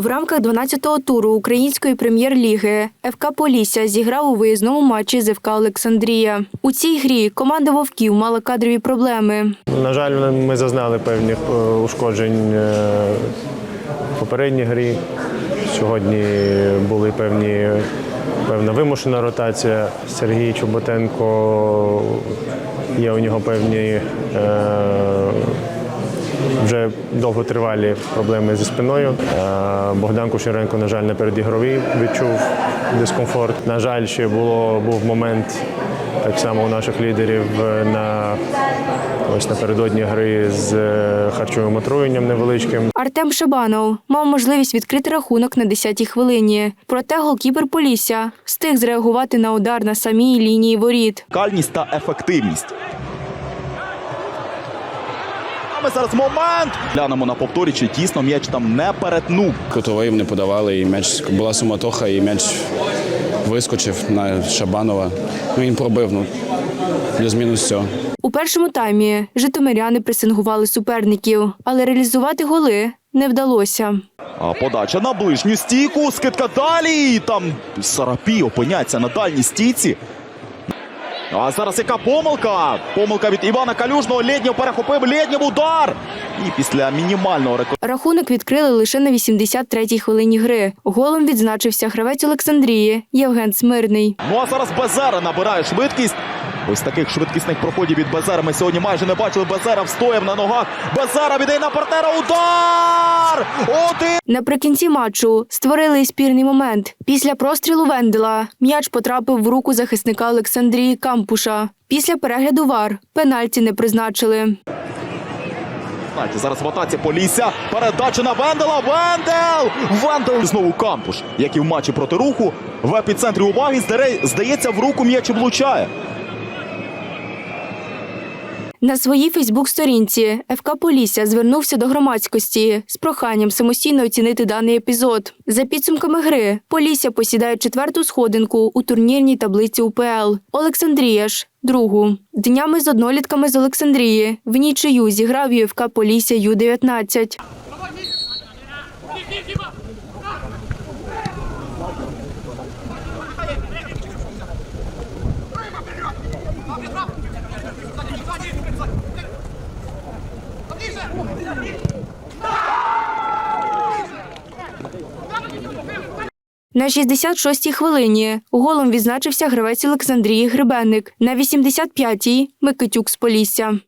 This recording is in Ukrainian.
В рамках 12-го туру української прем'єр-ліги ФК Полісся зіграв у виїзному матчі з ФК Олександрія. У цій грі команда вовків мала кадрові проблеми. На жаль, ми зазнали певних е, ушкоджень е, в попередній грі. Сьогодні були певні, певна вимушена ротація. Сергій Чоботенко є у нього певні е, вже довготривалі проблеми зі спиною. Е, Богдан Кушеренко, на жаль, на передігровій відчув дискомфорт. На жаль, ще було, був момент так само у наших лідерів е, на ось напередодні гри з е, харчовим отруєнням невеличким. Артем Шабанов мав можливість відкрити рахунок на 10-й хвилині. Проте голкіпер Полісся встиг зреагувати на удар на самій лінії воріт. Кальність та ефективність. А зараз момент. Глянемо на повторі, чи дійсно м'яч там не перетнув. Кутовий не подавали, і м'яч була суматоха, і м'яч вискочив на Шабанова. Ну, він пробив. Ну, плюс-мінус все. У першому таймі житомиряни пресингували суперників, але реалізувати голи не вдалося. А подача на ближню стійку. Скидка далі. І там Сарапій опиняється на дальній стійці. А зараз яка помилка? Помилка від Івана Калюжного. Лєднєв перехопив Лєднєв удар. І після мінімального рекорду. Рахунок відкрили лише на 83-й хвилині гри. Голом відзначився гравець Олександрії Євген Смирний. Ну а зараз Безера набирає швидкість. Ось таких швидкісних проходів від Безера ми сьогодні майже не бачили. Безера встояв на ногах. Безера віддає на партнера. Удар! Один! Наприкінці матчу створили спірний момент. Після прострілу Вендела м'яч потрапив в руку захисника Олександрії Кампуша. Після перегляду вар пенальті не призначили. Знаєте, зараз в атаці Полісся. Передача на Вендела. Вендел! Вендел! Знову кампуш, як і в матчі проти руху. В епіцентрі уваги здається, в руку м'яч влучає. На своїй Фейсбук-сторінці ФК Полісся звернувся до громадськості з проханням самостійно оцінити даний епізод. За підсумками гри, Полісся посідає четверту сходинку у турнірній таблиці УПЛ. Олександрія ж другу. Днями з однолітками з Олександрії в нічию зіграв ЮФК Полісся Ю-19. На 66-й хвилині голом відзначився гравець Олександрії Гребенник. На 85-й – Микитюк з Полісся.